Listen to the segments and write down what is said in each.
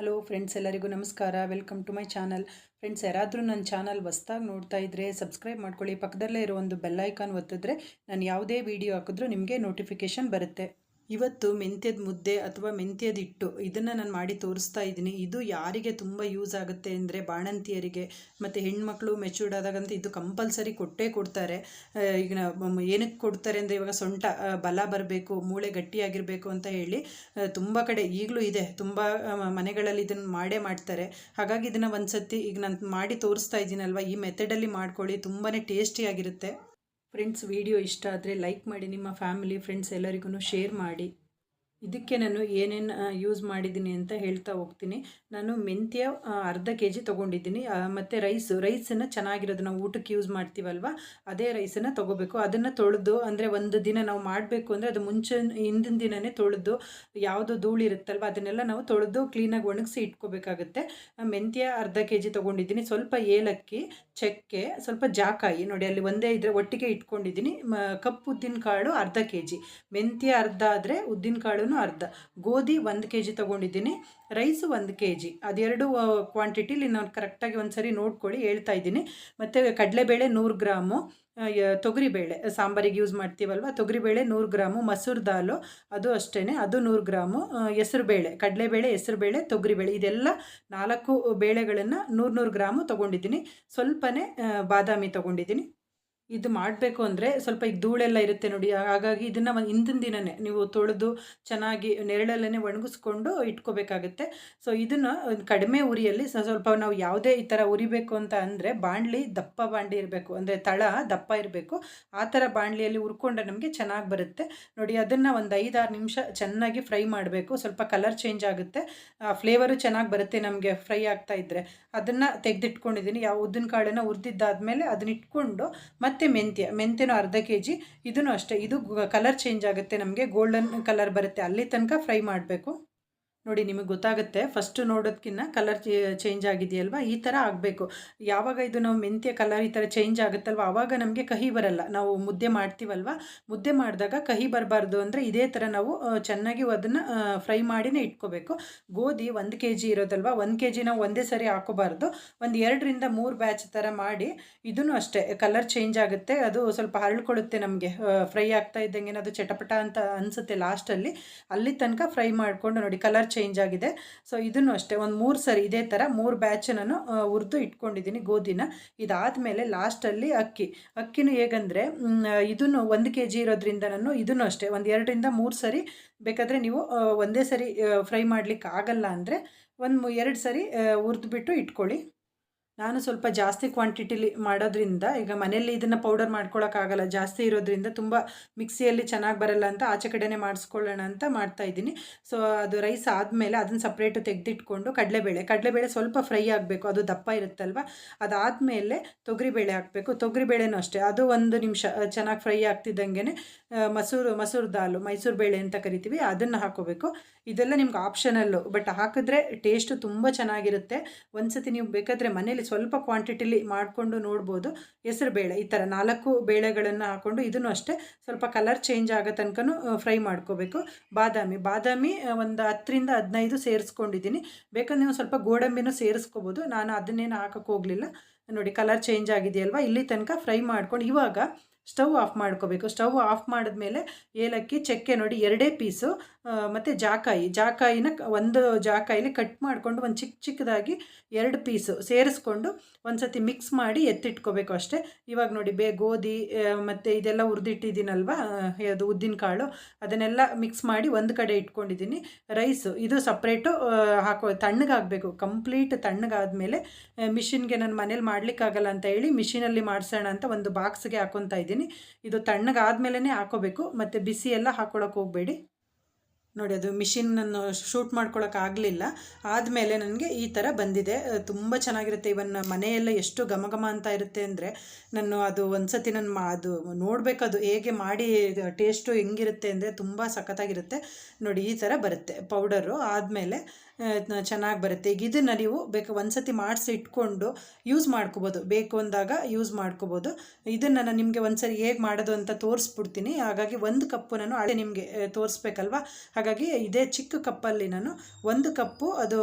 Hello friends ಎಲ್ಲರಿಗೂ ನಮಸ್ಕಾರ. Welcome to my channel friends ಯಾರಾದರೂ ನನ್ನ ಚಾನಲ್ ಹೊಸ್ದಾಗಿ ನೋಡ್ತಾ ಇದ್ದರೆ ಸಬ್ಸ್ಕ್ರೈಬ್ ಮಾಡ್ಕೊಳ್ಳಿ. ಪಕ್ಕದಲ್ಲೇ ಇರೋ ಒಂದು ಬೆಲ್ಲೈಕಾನ್ ಒತ್ತಿದ್ರೆ ನಾನು ಯಾವುದೇ ವೀಡಿಯೋ ಹಾಕಿದ್ರೂ ನಿಮಗೆ ನೋಟಿಫಿಕೇಷನ್ ಬರುತ್ತೆ. ಇವತ್ತು ಮೆಂತ್ಯದ ಮುದ್ದೆ ಅಥವಾ ಮೆಂತ್ಯದ ಹಿಟ್ಟು ಇದನ್ನು ನಾನು ಮಾಡಿ ತೋರಿಸ್ತಾ ಇದ್ದೀನಿ. ಇದು ಯಾರಿಗೆ ತುಂಬ ಯೂಸ್ ಆಗುತ್ತೆ ಅಂದರೆ ಬಾಣಂತಿಯರಿಗೆ ಮತ್ತು ಹೆಣ್ಮಕ್ಳು ಮೆಚೂರ್ಡ್ ಆದಾಗಂತ ಇದು ಕಂಪಲ್ಸರಿ ಕೊಟ್ಟೇ ಕೊಡ್ತಾರೆ. ಈಗ ಏನಕ್ಕೆ ಕೊಡ್ತಾರೆ ಅಂದರೆ ಇವಾಗ ಸೊಂಟ ಬಲ ಬರಬೇಕು, ಮೂಳೆ ಗಟ್ಟಿಯಾಗಿರಬೇಕು ಅಂತ ಹೇಳಿ ತುಂಬ ಕಡೆ ಈಗಲೂ ಇದೆ. ತುಂಬ ಮನೆಗಳಲ್ಲಿ ಇದನ್ನು ಮಾಡೇ ಮಾಡ್ತಾರೆ. ಹಾಗಾಗಿ ಇದನ್ನು ಒಂದ್ಸತಿ ಈಗ ನಾನು ಮಾಡಿ ತೋರಿಸ್ತಾ ಇದ್ದೀನಲ್ವ, ಈ ಮೆಥಡಲ್ಲಿ ಮಾಡ್ಕೊಳ್ಳಿ ತುಂಬಾ ಟೇಸ್ಟಿಯಾಗಿರುತ್ತೆ ಫ್ರೆಂಡ್ಸ್ ವಿಡಿಯೋ ಇಷ್ಟ ಆದರೆ ಲೈಕ್ ಮಾಡಿ, ನಿಮ್ಮ ಫ್ಯಾಮಿಲಿ ಫ್ರೆಂಡ್ಸ್ ಎಲ್ಲರಿಗೂ ಶೇರ್ ಮಾಡಿ. ಇದಕ್ಕೆ ನಾನು ಏನೇನು ಯೂಸ್ ಮಾಡಿದ್ದೀನಿ ಅಂತ ಹೇಳ್ತಾ ಹೋಗ್ತೀನಿ. ನಾನು ಮೆಂತ್ಯ ಅರ್ಧ ಕೆ ಜಿ ತೊಗೊಂಡಿದ್ದೀನಿ ಮತ್ತು ರೈಸು ರೈಸನ್ನು ಚೆನ್ನಾಗಿರೋದು ನಾವು ಊಟಕ್ಕೆ ಯೂಸ್ ಮಾಡ್ತೀವಲ್ವ? ಅದೇ ರೈಸನ್ನು ತೊಗೋಬೇಕು. ಅದನ್ನು ತೊಳೆದು, ಅಂದರೆ ಒಂದು ದಿನ ನಾವು ಮಾಡಬೇಕು ಅಂದರೆ ಅದು ಮುಂಚೆ, ಹಿಂದಿನ ದಿನವೇ ತೊಳೆದು, ಯಾವುದು ಧೂಳು ಇರುತ್ತಲ್ವ, ಅದನ್ನೆಲ್ಲ ನಾವು ತೊಳೆದು ಕ್ಲೀನಾಗಿ ಒಣಗಿಸಿ ಇಟ್ಕೋಬೇಕಾಗುತ್ತೆ. ಮೆಂತ್ಯ ಅರ್ಧ ಕೆ ಜಿ ತೊಗೊಂಡಿದ್ದೀನಿ. ಸ್ವಲ್ಪ ಏಲಕ್ಕಿ ಚಕ್ಕೆ ಸ್ವಲ್ಪ ಜಾಕಾಯಿ, ನೋಡಿ ಅಲ್ಲಿ ಒಂದೇ ಇದ್ರೆ ಒಟ್ಟಿಗೆ ಇಟ್ಕೊಂಡಿದ್ದೀನಿ. ಕಪ್ಪು ಉದ್ದಿನ ಕಾಳು ಅರ್ಧ ಕೆ ಜಿ ಮೆಂತ್ಯ ಅರ್ಧ ಆದರೆ ಉದ್ದಿನ ಕಾಳು ಅರ್ಧ, ಗೋಧಿ ಒಂದು ಕೆ ಜಿ ತೊಗೊಂಡಿದ್ದೀನಿ, ರೈಸು ಒಂದು ಕೆ ಜಿ ಅದೆರಡು ಕ್ವಾಂಟಿಟಿಲಿ ನಾನು ಕರೆಕ್ಟಾಗಿ ಒಂದು ಸರಿ ನೋಡ್ಕೊಳ್ಳಿ ಹೇಳ್ತಾ ಇದ್ದೀನಿ. ಮತ್ತು ಕಡಲೆಬೇಳೆ ನೂರು ಗ್ರಾಮು ತೊಗರಿಬೇಳೆ ಸಾಂಬಾರಿಗೆ ಯೂಸ್ ಮಾಡ್ತೀವಲ್ವ? ತೊಗರಿಬೇಳೆ ನೂರು ಗ್ರಾಮು, ಮಸೂರ್ ದಾಲು ಅದು ಅಷ್ಟೇ ಅದು ನೂರು ಗ್ರಾಮು ಹೆಸರುಬೇಳೆ, ಕಡಲೆಬೇಳೆ, ಹೆಸರುಬೇಳೆ, ತೊಗರಿಬೇಳೆ ಇದೆಲ್ಲ ನಾಲ್ಕು ಬೇಳೆಗಳನ್ನು ನೂರು ನೂರು ಗ್ರಾಮು ತೊಗೊಂಡಿದ್ದೀನಿ. ಸ್ವಲ್ಪನೇ ಬಾದಾಮಿ ತೊಗೊಂಡಿದ್ದೀನಿ. ಇದು ಮಾಡಬೇಕು ಅಂದರೆ ಸ್ವಲ್ಪ ಈಗ ಧೂಳೆಲ್ಲ ಇರುತ್ತೆ ನೋಡಿ. ಹಾಗಾಗಿ ಇದನ್ನು ಹಿಂದಿನ ದಿನವೇ ನೀವು ತೊಳೆದು ಚೆನ್ನಾಗಿ ನೆರಳಲ್ಲೇ ಒಣಗಿಸ್ಕೊಂಡು ಇಟ್ಕೋಬೇಕಾಗುತ್ತೆ. ಸೊ ಇದನ್ನು ಒಂದು ಕಡಿಮೆ ಉರಿಯಲ್ಲಿ ಸ್ವಲ್ಪ ನಾವು ಯಾವುದೇ ಈ ಥರ ಉರಿಬೇಕು ಅಂತ ಅಂದರೆ ಬಾಣಲಿ ದಪ್ಪ ಬಾಣಲಿ ಇರಬೇಕು. ಅಂದರೆ ತಳ ದಪ್ಪ ಇರಬೇಕು. ಆ ಥರ ಬಾಣಲಿಯಲ್ಲಿ ಹುರ್ಕೊಂಡ್ರೆ ನಮಗೆ ಚೆನ್ನಾಗಿ ಬರುತ್ತೆ. ನೋಡಿ, ಅದನ್ನು ಒಂದು ಐದಾರು ನಿಮಿಷ ಚೆನ್ನಾಗಿ ಫ್ರೈ ಮಾಡಬೇಕು. ಸ್ವಲ್ಪ ಕಲರ್ ಚೇಂಜ್ ಆಗುತ್ತೆ. ಫ್ಲೇವರು ಚೆನ್ನಾಗಿ ಬರುತ್ತೆ ನಮಗೆ ಫ್ರೈ ಆಗ್ತಾ ಇದ್ದರೆ ಅದನ್ನು ತೆಗೆದಿಟ್ಕೊಂಡಿದ್ದೀನಿ ಯಾವ ಉದ್ದಿನ ಕಾಳನ್ನು ಉರಿದಿದ್ದಾದ್ಮೇಲೆ ಅದನ್ನ ಇಟ್ಕೊಂಡು ಮತ್ತೆ ಮೆಂತ್ಯ, ಮೆಂತ್ಯನೂ ಅರ್ಧ ಕೆ ಜಿ ಇದೂ ಅಷ್ಟೇ. ಇದು ಕಲರ್ ಚೇಂಜ್ ಆಗುತ್ತೆ. ನಮಗೆ ಗೋಲ್ಡನ್ ಕಲರ್ ಬರುತ್ತೆ. ಅಲ್ಲಿ ತನಕ ಫ್ರೈ ಮಾಡಬೇಕು. ನೋಡಿ, ನಿಮಗೆ ಗೊತ್ತಾಗುತ್ತೆ. ಫಸ್ಟು ನೋಡೋದಕ್ಕಿಂತ ಕಲರ್ ಚೇಂಜ್ ಆಗಿದೆಯಲ್ವಾ? ಈ ಥರ ಆಗಬೇಕು. ಯಾವಾಗ ಇದು ನಾವು ಮೆಂತ್ಯ ಕಲರ್ ಈ ಥರ ಚೇಂಜ್ ಆಗುತ್ತಲ್ವ? ಆವಾಗ ನಮಗೆ ಕಹಿ ಬರಲ್ಲ. ನಾವು ಮುದ್ದೆ ಮಾಡ್ತೀವಲ್ವ? ಮುದ್ದೆ ಮಾಡಿದಾಗ ಕಹಿ ಬರಬಾರ್ದು ಅಂದರೆ ಇದೇ ಥರ ನಾವು ಚೆನ್ನಾಗಿ ಅದನ್ನು ಫ್ರೈ ಮಾಡಿನೇ ಇಟ್ಕೋಬೇಕು. ಗೋಧಿ ಒಂದು ಕೆ ಜಿ ಇರೋದಲ್ವ? ಒಂದು ಕೆ ಜಿ ನಾವು ಒಂದೇ ಸರಿ ಹಾಕೋಬಾರ್ದು. ಒಂದು ಎರಡರಿಂದ ಮೂರು ಬ್ಯಾಚ್ ಥರ ಮಾಡಿ ಇದೂ ಅಷ್ಟೇ. ಕಲರ್ ಚೇಂಜ್ ಆಗುತ್ತೆ. ಅದು ಸ್ವಲ್ಪ ಹರಳ್ಕೊಳ್ಳುತ್ತೆ ನಮಗೆ. ಫ್ರೈ ಆಗ್ತಾ ಇದ್ದಂಗೆ ಅದು ಚಟಪಟ ಅಂತ ಅನಿಸುತ್ತೆ ಲಾಸ್ಟಲ್ಲಿ ಅಲ್ಲಿ. ತನಕ ಫ್ರೈ ಮಾಡಿಕೊಂಡು ನೋಡಿ ಕಲರ್ ಚೇಂಜ್ ಆಗಿದೆ. ಸೊ ಇದನ್ನು ಅಷ್ಟೇ ಒಂದು ಮೂರು ಸರಿ ಇದೇ ಥರ ಮೂರು ಬ್ಯಾಚ್ ನಾನು ಹುರಿದು ಇಟ್ಕೊಂಡಿದ್ದೀನಿ ಗೋಧಿನ. ಇದಾದಮೇಲೆ ಲಾಸ್ಟಲ್ಲಿ ಅಕ್ಕಿ. ಅಕ್ಕಿನೂ ಹೇಗಂದರೆ ಇದನ್ನು ಒಂದು ಕೆ ಜಿ ಇರೋದ್ರಿಂದ ನಾನು ಇದನ್ನು ಅಷ್ಟೇ ಒಂದು ಎರಡರಿಂದ ಮೂರು ಸರಿ ಬೇಕಾದರೆ ನೀವು ಒಂದೇ ಸರಿ ಫ್ರೈ ಮಾಡಲಿಕ್ಕೆ ಆಗಲ್ಲ ಅಂದರೆ ಒಂದು ಎರಡು ಸರಿ ಹುರಿದ್ಬಿಟ್ಟು ಇಟ್ಕೊಳ್ಳಿ. ನಾನು ಸ್ವಲ್ಪ ಜಾಸ್ತಿ ಕ್ವಾಂಟಿಟಿಲಿ ಮಾಡೋದ್ರಿಂದ, ಈಗ ಮನೆಯಲ್ಲಿ ಇದನ್ನು ಪೌಡರ್ ಮಾಡ್ಕೊಳ್ಳೋಕ್ಕಾಗಲ್ಲ ಜಾಸ್ತಿ ಇರೋದ್ರಿಂದ ತುಂಬ ಮಿಕ್ಸಿಯಲ್ಲಿ ಚೆನ್ನಾಗಿ ಬರಲ್ಲ ಅಂತ ಆಚೆ ಕಡೆನೇ ಮಾಡಿಸ್ಕೊಳ್ಳೋಣ ಅಂತ ಮಾಡ್ತಾ ಇದ್ದೀನಿ. ಸೊ ಅದು ರೈಸ್ ಆದಮೇಲೆ ಅದನ್ನು ಸಪ್ರೇಟು ತೆಗೆದಿಟ್ಕೊಂಡು ಕಡಲೆಬೇಳೆ ಕಡಲೆಬೇಳೆ ಸ್ವಲ್ಪ ಫ್ರೈ ಆಗಬೇಕು, ಅದು ದಪ್ಪ ಇರುತ್ತಲ್ವ? ಅದಾದಮೇಲೆ ತೊಗರಿಬೇಳೆ ಹಾಕಬೇಕು, ತೊಗರಿಬೇಳೆನೂ ಅಷ್ಟೇ, ಅದು ಒಂದು ನಿಮಿಷ ಚೆನ್ನಾಗಿ ಫ್ರೈ ಆಗ್ತಿದ್ದಂಗೆ ಮಸೂರು ಮಸೂರು ದಾಲು, ಮೈಸೂರು ಬೇಳೆ ಅಂತ ಕರಿತೀವಿ, ಅದನ್ನು ಹಾಕೋಬೇಕು. ಇದೆಲ್ಲ ನಿಮ್ಗೆ ಆಪ್ಷನಲ್ಲು ಬಟ್ ಹಾಕಿದ್ರೆ ಟೇಸ್ಟು ತುಂಬ ಚೆನ್ನಾಗಿರುತ್ತೆ. ಒಂದ್ಸತಿ ನೀವು ಬೇಕಾದರೆ ಮನೇಲಿ ಸ್ವಲ್ಪ ಕ್ವಾಂಟಿಟಿಲಿ ಮಾಡಿಕೊಂಡು ನೋಡ್ಬೋದು. ಹೆಸರು ಬೇಳೆ, ಈ ಥರ ನಾಲ್ಕು ಬೇಳೆಗಳನ್ನು ಹಾಕ್ಕೊಂಡು ಇದನ್ನು ಅಷ್ಟೇ ಸ್ವಲ್ಪ ಕಲರ್ ಚೇಂಜ್ ಆಗೋ ತನಕನೂ ಫ್ರೈ ಮಾಡ್ಕೋಬೇಕು. ಬಾದಾಮಿ ಬಾದಾಮಿ ಒಂದು ಹತ್ತರಿಂದ ಹದಿನೈದು ಸೇರಿಸ್ಕೊಂಡಿದ್ದೀನಿ. ಬೇಕಾದ್ರೆ ನೀವು ಸ್ವಲ್ಪ ಗೋಡಂಬಿನೂ ಸೇರಿಸ್ಕೋಬೋದು. ನಾನು ಅದನ್ನೇನು ಹಾಕೋಕ್ಕೆ ಹೋಗಲಿಲ್ಲ. ನೋಡಿ ಕಲರ್ ಚೇಂಜ್ ಆಗಿದೆಯಲ್ವ? ಇಲ್ಲಿ ತನಕ ಫ್ರೈ ಮಾಡ್ಕೊಂಡು ಇವಾಗ ಸ್ಟವ್ ಆಫ್ ಮಾಡ್ಕೋಬೇಕು. ಸ್ಟವ್ ಆಫ್ ಮಾಡಿದ್ಮೇಲೆ ಏಲಕ್ಕಿ, ಚಕ್ಕೆ ನೋಡಿ ಎರಡೇ ಪೀಸು ಮತ್ತು ಜಾಕಾಯಿ. ಜಾಕಾಯಿನ ಒಂದು ಜಾಕಾಯಿಲಿ ಕಟ್ ಮಾಡಿಕೊಂಡು ಒಂದು ಚಿಕ್ಕ ಚಿಕ್ಕದಾಗಿ ಎರಡು ಪೀಸು ಸೇರಿಸ್ಕೊಂಡು ಒಂದು ಸತಿ ಮಿಕ್ಸ್ ಮಾಡಿ ಎತ್ತಿಟ್ಕೋಬೇಕು ಅಷ್ಟೇ. ಇವಾಗ ನೋಡಿ ಬೇ, ಗೋಧಿ ಮತ್ತು ಇದೆಲ್ಲ ಹುರಿದಿಟ್ಟಿದ್ದೀನಲ್ವ? ಅದು ಉದ್ದಿನ ಕಾಳು, ಅದನ್ನೆಲ್ಲ ಮಿಕ್ಸ್ ಮಾಡಿ ಒಂದು ಕಡೆ ಇಟ್ಕೊಂಡಿದ್ದೀನಿ. ರೈಸು, ಇದು ಸಪ್ರೇಟು ಹಾಕೋ, ತಣ್ಣಗಾಗಬೇಕು. ಕಂಪ್ಲೀಟ್ ತಣ್ಣಗಾದ್ಮೇಲೆ ಮಿಷಿನ್ಗೆ ನಾನು ಮನೇಲಿ ಮಾಡಲಿಕ್ಕಾಗಲ್ಲ ಅಂತ ಹೇಳಿ ಮಿಷಿನಲ್ಲಿ ಮಾಡಿಸೋಣ ಅಂತ ಒಂದು ಬಾಕ್ಸ್ಗೆ ಹಾಕೊತಾ ಇದ್ದೀನಿ. ಇದು ತಣ್ಣಗಾದ್ಮೇಲೆ ಹಾಕೋಬೇಕು. ಮತ್ತು ಬಿಸಿ ಎಲ್ಲ ಹಾಕೊಳಕ್ಕೆ ಹೋಗಬೇಡಿ. ನೋಡಿ, ಅದು ಮಿಷಿನನ್ನು ಶೂಟ್ ಮಾಡ್ಕೊಳಕ್ಕೆ ಆಗಲಿಲ್ಲ. ಆದಮೇಲೆ ನನಗೆ ಈ ಥರ ಬಂದಿದೆ. ತುಂಬ ಚೆನ್ನಾಗಿರುತ್ತೆ. ಇವನ್ ಮನೆಯೆಲ್ಲ ಎಷ್ಟು ಘಮ ಅಂತ ಇರುತ್ತೆ ಅಂದರೆ ನಾನು ಅದು ಒಂದ್ಸತಿ ನಾನು ಮಾ, ಅದು ನೋಡಬೇಕದು ಹೇಗೆ ಮಾಡಿ, ಟೇಸ್ಟು ಹೆಂಗಿರುತ್ತೆ ಅಂದರೆ ತುಂಬ ಸಖತ್ತಾಗಿರುತ್ತೆ. ನೋಡಿ, ಈ ಥರ ಬರುತ್ತೆ ಪೌಡರು. ಆದಮೇಲೆ ಚೆನ್ನಾಗಿ ಬರುತ್ತೆ. ಈಗ ಇದನ್ನು ನೀವು ಬೇಕು ಒಂದ್ಸತಿ ಮಾಡಿಸಿ ಇಟ್ಕೊಂಡು ಯೂಸ್ ಮಾಡ್ಕೋಬೋದು. ಬೇಕು ಅಂದಾಗ ಯೂಸ್ ಮಾಡ್ಕೋಬೋದು. ಇದನ್ನು ನಾನು ನಿಮಗೆ ಒಂದ್ಸರಿ ಹೇಗೆ ಮಾಡೋದು ಅಂತ ತೋರಿಸ್ಬಿಡ್ತೀನಿ. ಹಾಗಾಗಿ ಒಂದು ಕಪ್ಪು ನಾನು ಹಳೆ ನಿಮಗೆ ತೋರಿಸ್ಬೇಕಲ್ವಾ? ಹಾಗಾಗಿ ಇದೇ ಚಿಕ್ಕ ಕಪ್ಪಲ್ಲಿ ನಾನು ಒಂದು ಕಪ್ಪು ಅದು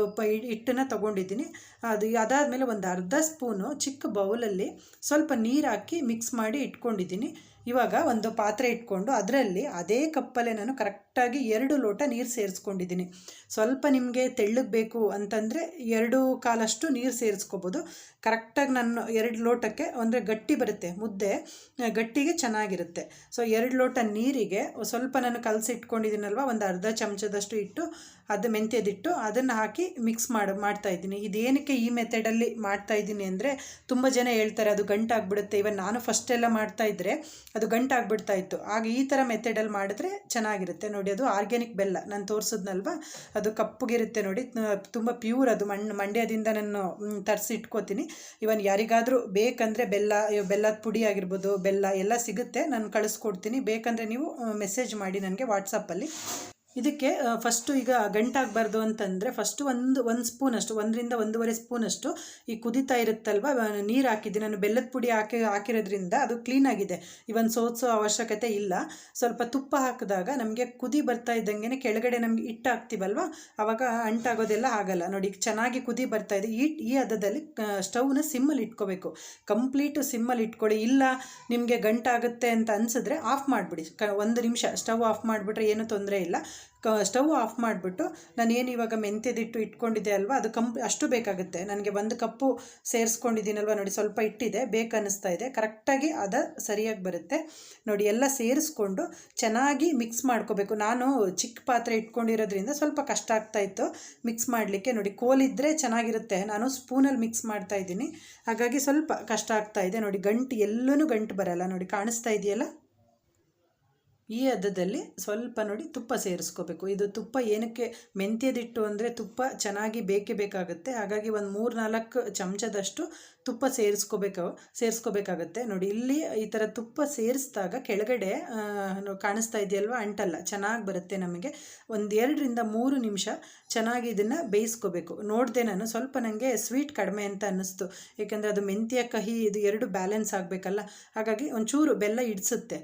ಹಿಟ್ಟನ್ನು ತೊಗೊಂಡಿದ್ದೀನಿ. ಅದು ಅದಾದಮೇಲೆ ಒಂದು ಅರ್ಧ ಸ್ಪೂನು ಚಿಕ್ಕ ಬೌಲಲ್ಲಿ ಸ್ವಲ್ಪ ನೀರು ಹಾಕಿ ಮಿಕ್ಸ್ ಮಾಡಿ ಇಟ್ಕೊಂಡಿದ್ದೀನಿ. ಇವಾಗ ಒಂದು ಪಾತ್ರೆ ಇಟ್ಕೊಂಡು ಅದರಲ್ಲಿ ಅದೇ ಕಪ್ಪಲ್ಲೇ ನಾನು ಕರೆಕ್ಟಾಗಿ ಎರಡು ಲೋಟ ನೀರು ಸೇರಿಸ್ಕೊಂಡಿದ್ದೀನಿ. ಸ್ವಲ್ಪ ನಿಮಗೆ ತೆಳ್ಳಗೆ ಬೇಕು ಅಂತಂದರೆ ಎರಡು ಕಾಲಷ್ಟು ನೀರು ಸೇರಿಸ್ಕೋಬೋದು. ಕರೆಕ್ಟಾಗಿ ನಾನು ಎರಡು ಲೋಟಕ್ಕೆ ಅಂದರೆ ಗಟ್ಟಿ ಬರುತ್ತೆ, ಮುದ್ದೆ ಗಟ್ಟಿಗೆ ಚೆನ್ನಾಗಿರುತ್ತೆ. ಸೊ ಎರಡು ಲೋಟ ನೀರಿಗೆ ಸ್ವಲ್ಪ ನಾನು ಕಲಸಿ ಇಟ್ಕೊಂಡಿದ್ದೀನಲ್ವ, ಒಂದು ಅರ್ಧ ಚಮಚದಷ್ಟು ಇಟ್ಟು ಅದು ಮೆಂತ್ಯದಿಟ್ಟು ಅದನ್ನು ಹಾಕಿ ಮಿಕ್ಸ್ ಮಾಡಿ, ಮಾಡ್ತಾ ಇದ್ದೀನಿ. ಇದೇನಕ್ಕೆ ಈ ಮೆಥಡಲ್ಲಿ ಮಾಡ್ತಾ ಇದ್ದೀನಿ ಅಂದರೆ ತುಂಬ ಜನ ಹೇಳ್ತಾರೆ ಅದು ಗಂಟಾಗ್ಬಿಡುತ್ತೆ. ಇವನ್ ನಾನು ಫಸ್ಟೆಲ್ಲ ಮಾಡ್ತಾ ಇದ್ದರೆ ಅದು ಗಂಟಾಗ್ಬಿಡ್ತಾ ಇತ್ತು. ಆಗ ಈ ಥರ ಮೆಥಡಲ್ಲಿ ಮಾಡಿದ್ರೆ ಚೆನ್ನಾಗಿರುತ್ತೆ. ನೋಡಿ, ಅದು ಆರ್ಗ್ಯಾನಿಕ್ ಬೆಲ್ಲ. ನಾನು ತೋರಿಸಿದ್ನಲ್ವ? ಅದು ಕಪ್ಪಗಿರುತ್ತೆ ನೋಡಿ. ತುಂಬ ಪ್ಯೂರ್ ಅದು. ಮಣ್ಣು ಮಂಡ್ಯದಿಂದ ನಾನು ತರಿಸಿ ಇಟ್ಕೋತೀನಿ. ಇವನ್ ಯಾರಿಗಾದರೂ ಬೇಕಂದರೆ ಬೆಲ್ಲ ಬೆಲ್ಲದ ಪುಡಿ ಆಗಿರ್ಬೋದು, ಬೆಲ್ಲ ಎಲ್ಲ ಸಿಗುತ್ತೆ. ನಾನು ಕಳಿಸ್ಕೊಡ್ತೀನಿ. ಬೇಕಂದರೆ ನೀವು, ಮೆಸೇಜ್ ಮಾಡಿ ನನಗೆ ವಾಟ್ಸಪ್ಪಲ್ಲಿ ಇದಕ್ಕೆ ಫಸ್ಟು ಈಗ ಗಂಟಾಗಬಾರ್ದು ಅಂತಂದರೆ ಫಸ್ಟು ಒಂದು ಒಂದು ಸ್ಪೂನಷ್ಟು, ಒಂದರಿಂದ ಒಂದೂವರೆ ಸ್ಪೂನಷ್ಟು ಈ ಕುದಿತಾ ಇರುತ್ತಲ್ವ ನೀರು ಹಾಕಿದ್ದೆ ನಾನು ಬೆಲ್ಲದ ಪುಡಿ ಹಾಕಿ, ಹಾಕಿರೋದ್ರಿಂದ ಅದು ಕ್ಲೀನಾಗಿದೆ ಇವನ್ ಸೋಸೋ ಅವಶ್ಯಕತೆ ಇಲ್ಲ. ಸ್ವಲ್ಪ ತುಪ್ಪ ಹಾಕಿದಾಗ ನಮಗೆ ಕುದಿ ಬರ್ತಾ ಇದ್ದಂಗೆ ಕೆಳಗಡೆ ನಮಗೆ ಹಿಟ್ಟು ಹಾಕ್ತೀವಲ್ವ ಆವಾಗ ಅಂಟಾಗೋದೆಲ್ಲ ಆಗಲ್ಲ. ನೋಡಿ, ಚೆನ್ನಾಗಿ ಕುದಿ ಬರ್ತಾ ಇದೆ. ಈ ಈ ಹದದಲ್ಲಿ ಸ್ಟವ್ನ ಸಿಮ್ಮಲ್ಲಿ ಇಟ್ಕೋಬೇಕು. ಕಂಪ್ಲೀಟು ಸಿಮ್ಮಲ್ಲಿ ಇಟ್ಕೊಳ್ಳಿ. ಇಲ್ಲ ನಿಮಗೆ ಗಂಟಾಗುತ್ತೆ ಅಂತ ಅನಿಸಿದ್ರೆ ಆಫ್ ಮಾಡಿಬಿಡಿ. ಕ, ಒಂದು ನಿಮಿಷ, ಸ್ಟವ್ ಆಫ್ ಮಾಡಿಬಿಟ್ರೆ ಏನೂ ತೊಂದರೆ ಇಲ್ಲ. ಕ, ಸ್ಟವ್ ಆಫ್ ಮಾಡಿಬಿಟ್ಟು ನಾನು ಏನು ಇವಾಗ ಮೆಂತ್ಯದಿಟ್ಟು ಇಟ್ಕೊಂಡಿದ್ದೆ ಅಲ್ವಾ, ಅದು ಕಂಪ್, ಅಷ್ಟು ಬೇಕಾಗುತ್ತೆ. ನನಗೆ ಒಂದು ಕಪ್ಪು ಸೇರಿಸ್ಕೊಂಡಿದ್ದೀನಲ್ವ ನೋಡಿ, ಸ್ವಲ್ಪ ಇಟ್ಟಿದೆ ಬೇಕನ್ನಿಸ್ತಾ ಇದೆ. ಕರೆಕ್ಟಾಗಿ ಅದು ಸರಿಯಾಗಿ ಬರುತ್ತೆ. ನೋಡಿ, ಎಲ್ಲ ಸೇರಿಸ್ಕೊಂಡು ಚೆನ್ನಾಗಿ ಮಿಕ್ಸ್ ಮಾಡ್ಕೋಬೇಕು. ನಾನು ಚಿಕ್ಕ ಪಾತ್ರೆ ಇಟ್ಕೊಂಡಿರೋದ್ರಿಂದ ಸ್ವಲ್ಪ ಕಷ್ಟ ಆಗ್ತಾಯಿತ್ತು ಮಿಕ್ಸ್ ಮಾಡಲಿಕ್ಕೆ. ನೋಡಿ ಕೋಲಿದ್ದರೆ ಚೆನ್ನಾಗಿರುತ್ತೆ. ನಾನು ಸ್ಪೂನಲ್ಲಿ ಮಿಕ್ಸ್ ಮಾಡ್ತಾ ಇದ್ದೀನಿ. ಹಾಗಾಗಿ ಸ್ವಲ್ಪ ಕಷ್ಟ ಆಗ್ತಾ ಇದೆ. ನೋಡಿ, ಗಂಟು ಎಲ್ಲೂ ಗಂಟು ಬರಲ್ಲ. ನೋಡಿ, ಕಾಣಿಸ್ತಾ ಇದೆಯಲ್ಲ? ಈ ಹದದಲ್ಲಿ ಸ್ವಲ್ಪ ನೋಡಿ ತುಪ್ಪ ಸೇರಿಸ್ಕೋಬೇಕು. ಇದು ತುಪ್ಪ ಏನಕ್ಕೆ ಮೆಂತ್ಯದಿಟ್ಟು ಅಂದರೆ ತುಪ್ಪ ಚೆನ್ನಾಗಿ ಬೇಕೇ ಬೇಕಾಗುತ್ತೆ. ಹಾಗಾಗಿ ಒಂದು ಮೂರು ನಾಲ್ಕು ಚಮಚದಷ್ಟು ತುಪ್ಪ ಸೇರಿಸ್ಕೋಬೇಕು, ಸೇರಿಸ್ಕೋಬೇಕಾಗತ್ತೆ. ನೋಡಿ, ಇಲ್ಲಿ ಈ ಥರ ತುಪ್ಪ ಸೇರಿಸಿದಾಗ ಕೆಳಗಡೆ ಕಾಣಿಸ್ತಾ ಇದೆಯಲ್ವ? ಅಂಟಲ್ಲ. ಚೆನ್ನಾಗಿ ಬರುತ್ತೆ ನಮಗೆ. ಒಂದು ಎರಡರಿಂದ ಮೂರು ನಿಮಿಷ ಚೆನ್ನಾಗಿ ಇದನ್ನು ಬೇಯಿಸ್ಕೋಬೇಕು. ನೋಡಿದೆ ನಾನು, ಸ್ವಲ್ಪ ನನಗೆ ಸ್ವೀಟ್ ಕಡಿಮೆ ಅಂತ ಅನ್ನಿಸ್ತು. ಏಕೆಂದರೆ ಅದು ಮೆಂತ್ಯ, ಕಹಿ, ಇದು ಎರಡು ಬ್ಯಾಲೆನ್ಸ್ ಆಗಬೇಕಲ್ಲ. ಹಾಗಾಗಿ ಒಂಚೂರು ಬೆಲ್ಲ ಇಡಿಸುತ್ತೆ.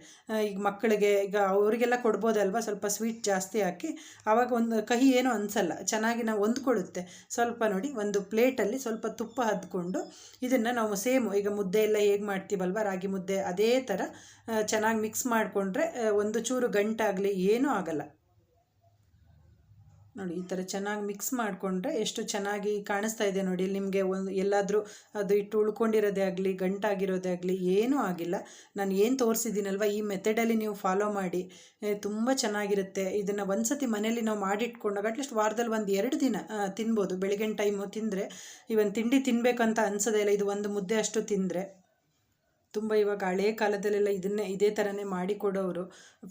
ಈಗ ಮಕ್ಕಳಿಗೆ ಈಗ ಅವರಿಗೆಲ್ಲ ಕೊಡ್ಬೋದಲ್ವ? ಸ್ವಲ್ಪ ಸ್ವೀಟ್ ಜಾಸ್ತಿ ಹಾಕಿ ಆವಾಗ ಒಂದು ಕಹಿ ಏನು ಅನಿಸಲ್ಲ. ಚೆನ್ನಾಗಿ ನಾವು ಹೊಂದ್ಕೊಡುತ್ತೆ. ಸ್ವಲ್ಪ ನೋಡಿ, ಒಂದು ಪ್ಲೇಟಲ್ಲಿ ಸ್ವಲ್ಪ ತುಪ್ಪ ಹದ್ಕೊಂಡು ಇದನ್ನು ನಾವು ಸೇಮ್ ಈಗ ಮುದ್ದೆ ಎಲ್ಲ ಹೇಗೆ ಮಾಡ್ತೀವಲ್ವ? ರಾಗಿ ಮುದ್ದೆ, ಅದೇ ಥರ ಚೆನ್ನಾಗಿ ಮಿಕ್ಸ್ ಮಾಡಿಕೊಂಡ್ರೆ ಒಂದು ಚೂರು ಗಂಟಾಗಲಿ ಏನೂ ಆಗಲ್ಲ. ನೋಡಿ, ಈ ಥರ ಚೆನ್ನಾಗಿ ಮಿಕ್ಸ್ ಮಾಡಿಕೊಂಡ್ರೆ ಎಷ್ಟು ಚೆನ್ನಾಗಿ ಕಾಣಿಸ್ತಾ ಇದೆ ನೋಡಿ. ನಿಮಗೆ ಒಂದು ಎಲ್ಲಾದರೂ ಅದು ಇಟ್ಟು ಉಳ್ಕೊಂಡಿರೋದೇ ಆಗಲಿ, ಗಂಟಾಗಿರೋದೇ ಆಗಲಿ, ಏನೂ ಆಗಿಲ್ಲ. ನಾನು ಏನು ತೋರಿಸಿದ್ದೀನಲ್ವ, ಈ ಮೆಥಡಲ್ಲಿ ನೀವು ಫಾಲೋ ಮಾಡಿ ತುಂಬ ಚೆನ್ನಾಗಿರುತ್ತೆ. ಇದನ್ನು ಒಂದು ಸತಿ ಮನೇಲಿ ನಾವು ಮಾಡಿಟ್ಕೊಂಡಾಗ ಅಟ್ಲೀಸ್ಟ್ ವಾರದಲ್ಲಿ ಒಂದು ಎರಡು ದಿನ ತಿನ್ಬೋದು. ಬೆಳಗಿನ ಟೈಮು ತಿಂದರೆ, ಇವನ್ ತಿಂಡಿ ತಿನ್ನಬೇಕಂತ ಅನ್ಸೋದೇ ಇಲ್ಲ, ಇದು ಒಂದು ಮುದ್ದೆ ಅಷ್ಟು ತಿಂದರೆ. ತುಂಬ ಇವಾಗ ಹಳೇ ಕಾಲದಲ್ಲೆಲ್ಲ ಇದನ್ನೇ, ಇದೇ ಥರನೇ ಮಾಡಿಕೊಡೋರು.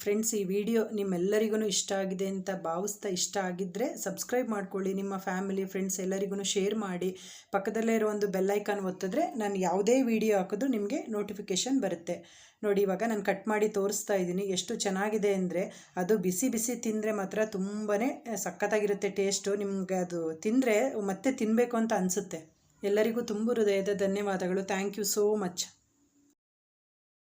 ಫ್ರೆಂಡ್ಸ್ ಈ ವಿಡಿಯೋ ನಿಮ್ಮೆಲ್ಲರಿಗೂ ಇಷ್ಟ ಆಗಿದೆ ಅಂತ ಭಾವಿಸ್ತಾ ಇಷ್ಟ ಆಗಿದ್ದರೆ ಸಬ್ಸ್ಕ್ರೈಬ್ ಮಾಡ್ಕೊಳ್ಳಿ, ನಿಮ್ಮ ಫ್ಯಾಮಿಲಿ ಫ್ರೆಂಡ್ಸ್ ಎಲ್ಲರಿಗೂ ಶೇರ್ ಮಾಡಿ. ಪಕ್ಕದಲ್ಲೇ ಇರೋ ಒಂದು ಬೆಲ್ಲೈಕಾನ್ ಒತ್ತಿದ್ರೆ ನಾನು ಯಾವುದೇ ವಿಡಿಯೋ ಹಾಕಿದ್ರು ನಿಮಗೆ ನೋಟಿಫಿಕೇಷನ್ ಬರುತ್ತೆ. ನೋಡಿ, ಇವಾಗ ನಾನು ಕಟ್ ಮಾಡಿ ತೋರಿಸ್ತಾ ಇದ್ದೀನಿ. ಎಷ್ಟು ಚೆನ್ನಾಗಿದೆ ಅಂದರೆ ಅದು ಬಿಸಿ ಬಿಸಿ ತಿಂದರೆ ಮಾತ್ರ ತುಂಬಾ ಸಖತ್ತಾಗಿರುತ್ತೆ ಟೇಸ್ಟು ನಿಮ್ಗೆ ಅದು ತಿಂದರೆ ಮತ್ತೆ ತಿನ್ನಬೇಕು ಅಂತ ಅನಿಸುತ್ತೆ. ಎಲ್ಲರಿಗೂ ತುಂಬ ಹೃದಯದ ಧನ್ಯವಾದಗಳು. Thank you so much